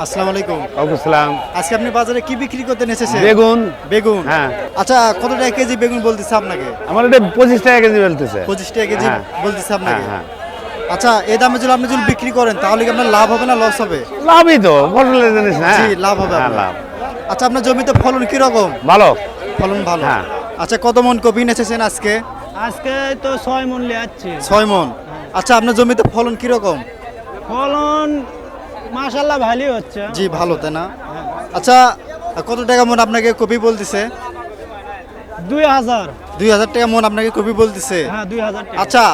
আসসালামু আলাইকুম। আজকে আপনি বাজারে কি বিক্রি করতে এসেছেন বেগুন। বেগুন? হ্যাঁ। আচ্ছা কত টাকা কেজি বেগুন বলতেছে আপনাকে? আমার এটা পঁচিশ টাকা কেজি বলতেছে। পঁচিশ টাকা কেজি হ্যাঁ। বলতেছে আপনাকে? হ্যাঁ, আচ্ছা এই দামে যদি আপনি যদি বিক্রি করেন তাহলে কি আপনার লাভ হবে না লস হবে? লাভই তো ফসলের জিনিস না জি লাভ হবে লাভ। আচ্ছা আপনার জমিতে ফলন কি রকম ভালো। ফলন ভালো। হ্যাঁ। আচ্ছা কত মন কপি নেছেন আজকে? আজকে তো ছয় যাচ্ছে ছয় মন। আচ্ছা আপনার জমিতে ফলন কি রকম ফলন মাশাল্লাহ ভালোই হচ্ছে। জি ভালো তাই না? আচ্ছা কত টাকা মন আপনাকে কপি বলতেছে? দুই হাজার। দুই হাজার টাকা মন আপনাকে কপি বলতেছে? হ্যাঁ দুই হাজার আচ্ছা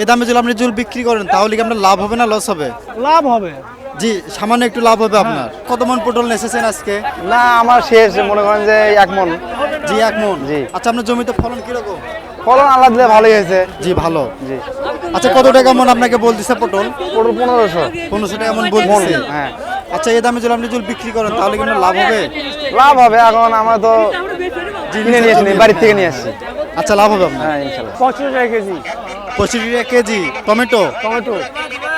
এই দামে যদি আপনি জুল বিক্রি করেন তাহলে কি আপনার লাভ হবে না লস হবে? লাভ হবে। জি সামান্য একটু লাভ হবে আপনার। কত মন পটল নেছেন আজকে? না আমার শেষ মনে করেন যে এক মন। জি এক মন। জি। আচ্ছা আপনার জমিতে ফলন কীরকম? ফলন আল্লাহ দিলে ভালোই হয়েছে। জি ভালো। জি। আচ্ছা কত টাকা মন আপনাকে বলতেছে পটল? পনেরো পনেরোশো। পনেরোশো টাকা মন বলতেছে। মন, হ্যাঁ। আচ্ছা এই দামে যদি আপনি যদি বিক্রি করেন তাহলে কি আপনার লাভ হবে? লাভ হবে এখন আমরা তো কিনে নিয়ে আসি বাড়ির থেকে নিয়ে আসছি আচ্ছা লাভ হবে আপনার? হ্যাঁ ইনশাল্লাহ। পঁচিশ টাকা কেজি। পঁচিশ টাকা কেজি। টমেটো? টমেটো।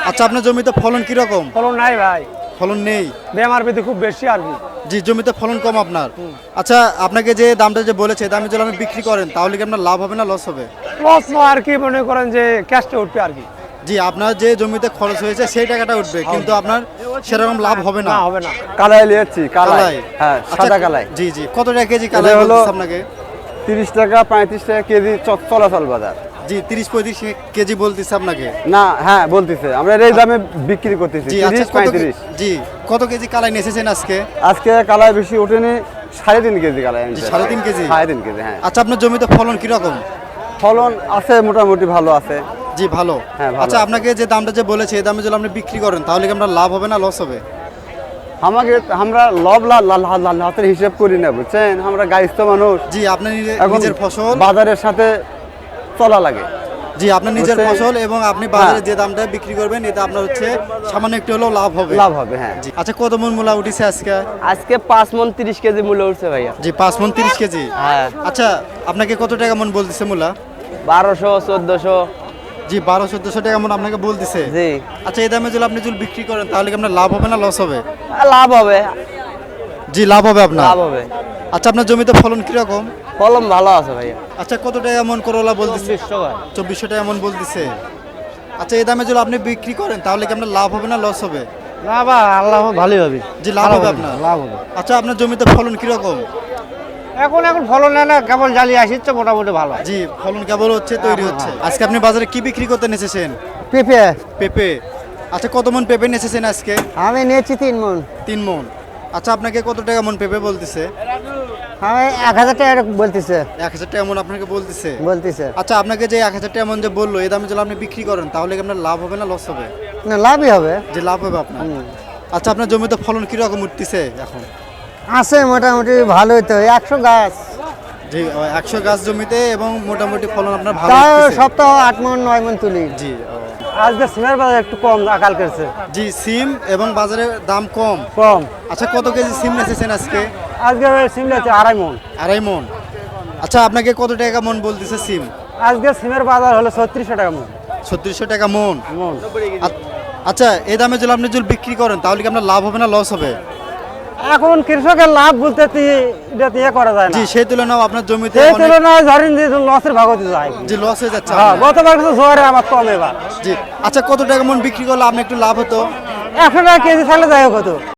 আচ্ছা আপনার জমিতে ফলন কীরকম? ফলন নাই ভাই। ফলন নেই? বেমার পেতে খুব বেশি আর কি। জি জমিতে ফলন কম আপনার। আচ্ছা আপনাকে যে দামটা যে বলেছে দামে যদি আপনি বিক্রি করেন তাহলে কি আপনার লাভ হবে না লস হবে? আর কি মনে করেন যে ক্যাশটা উঠবে আর কি? জি আপনার যে জমিতে খরচ হয়েছে সেই টাকাটা উঠবে কিন্তু আপনার সেরকম লাভ হবে না। হবে না। কালাই লিয়েছি কালাই। হ্যাঁ আচ্ছা, সাদা কালাই। জি জি। কত টাকা কেজি কালাই হলো- আপনাকে? তিরিশ টাকা পঁয়ত্রিশ টাকা কেজি চলাচল বাজার। জি তিরিশ পঁয়ত্রিশ কেজি বলতেছে আপনাকে? না হ্যাঁ বলতেছে। আমরা এই দামে বিক্রি করতেছি জি আচ্ছা তিরিশ কত পঁয়ত্রিশ। জি কত কেজি কালাই নেসেছেন আজকে? আজকে কালাই বেশি ওঠেনি সাড়ে তিন কেজি কালাই সাড়ে তিন কেজি? সাড়ে তিন কেজি হ্যাঁ। আচ্ছা আপনার জমিতে ফলন কীরকম? ফলন আছে মোটামুটি ভালো আছে। জি ভালো। হ্যাঁ, আচ্ছা আপনাকে যে দামটা যে বলেছে এই দামে যদি আপনি বিক্রি করেন তাহলে কি আপনার লাভ হবে না লস হবে? আমাকে আমরা লব হাতের হিসাব করি না বুঝছেন? আমরা গাইস্থ মানুষ। জি আপনার নিজের ফসল বাজারের সাথে চলা লাগে। জি আপনার নিজের ফসল এবং আপনি বাজারে হ্যাঁ। যে দামটা বিক্রি করবেন এটা আপনার হচ্ছে সামান্য একটু হলেও লাভ হবে। লাভ হবে হ্যাঁ। জি আচ্ছা কত মন মূলা উঠেছে আজকে? আজকে পাঁচ মন তিরিশ কেজি মূল্য উঠছে ভাইয়া। জি পাঁচ মন তিরিশ কেজি। হ্যাঁ। আচ্ছা আপনাকে কত টাকা মন বলতেছে মূলা? বারোশো চোদ্দশো। জি বারো চোদ্দশো টাকা মন আপনাকে বলতেছে। জি। আচ্ছা এই দামে যদি আপনি যদি বিক্রি করেন তাহলে কি আপনার লাভ হবে না লস হবে? লাভ হবে। জি লাভ হবে আপনার? লাভ হবে। আচ্ছা আপনার জমিতে ফলন কীরকম? ফলন ভালো আছে ভাইয়া। আচ্ছা কত টাকা মন করলা বলতেছে? চব্বিশশো টাকা মন বলতেছে। আচ্ছা এই দামে যদি আপনি বিক্রি করেন তাহলে কি আপনার লাভ হবে না লস হবে? লাভ আল্লাহ ভালোই হবে। জি লাভ হবে। আপনার? লাভ হবে। আচ্ছা আপনার জমিতে ফলন কীরকম? এখন এখন ফলন না কেবল জ্বালিয়ে আসছে মোটামুটি ভালো। জি ফলন কেবল হচ্ছে তৈরি হচ্ছে। আজকে আপনি বাজারে কি বিক্রি করতে নেছেন পেঁপে। পেঁপে। আচ্ছা কত মন পেঁপে নেছেন আজকে? আমি নিয়েছি তিন মন। তিন মন। আচ্ছা আপনাকে কত টাকা মন পেঁপে বলতেছে? আমি এক হাজার টাকা বলতেছে। এক হাজার টাকা মন আপনাকে বলতেছে? বলতেছে। আচ্ছা আপনাকে যে এক হাজার টাকা মন যে বলল এই দামে যদি আপনি বিক্রি করেন তাহলে কি আপনার লাভ হবে না লস হবে? না লাভই হবে। যে লাভ হবে আপনার। আচ্ছা আপনার জমিতে ফলন কীরকম উঠতেছে এখন? আছে মোটামুটি ভালোই তো একশো গাছ। জি একশো গাছ জমিতে এবং মোটামুটি ফলন আপনার ভালো সপ্তাহ আট মন নয় মন তুলি। জি আজকে সিমের বাজার একটু কম আকাল করছে। জি সিম এবং বাজারে দাম কম। কম। আচ্ছা কত কেজি সিম নেছেন আজকে? আজকে সিম আছে আড়াই মন। আড়াই মন। আচ্ছা আপনাকে কত টাকা মন বলতেছে সিম? আজকে সিমের বাজার হলো ছত্রিশশো টাকা মন। ছত্রিশশো টাকা মন। মন। আচ্ছা এই দামে যদি আপনি যদি বিক্রি করেন তাহলে কি আপনার লাভ হবে না লস হবে? এখন কৃষকের লাভ বলতে এটা ইয়ে করা যায় না। জি সেই তুলনায় আপনার জমিতে সেই তুলনায় ধরেন যে লসের ভাগতে যায়। জি লস হয়ে যাচ্ছে হ্যাঁ। গতবার কিন্তু জোয়ারে আমার কম এবার জি আচ্ছা কত টাকা মন বিক্রি করলে আপনি একটু লাভ হতো? একশো টাকা কেজি থাকলে যাই হোক হতো।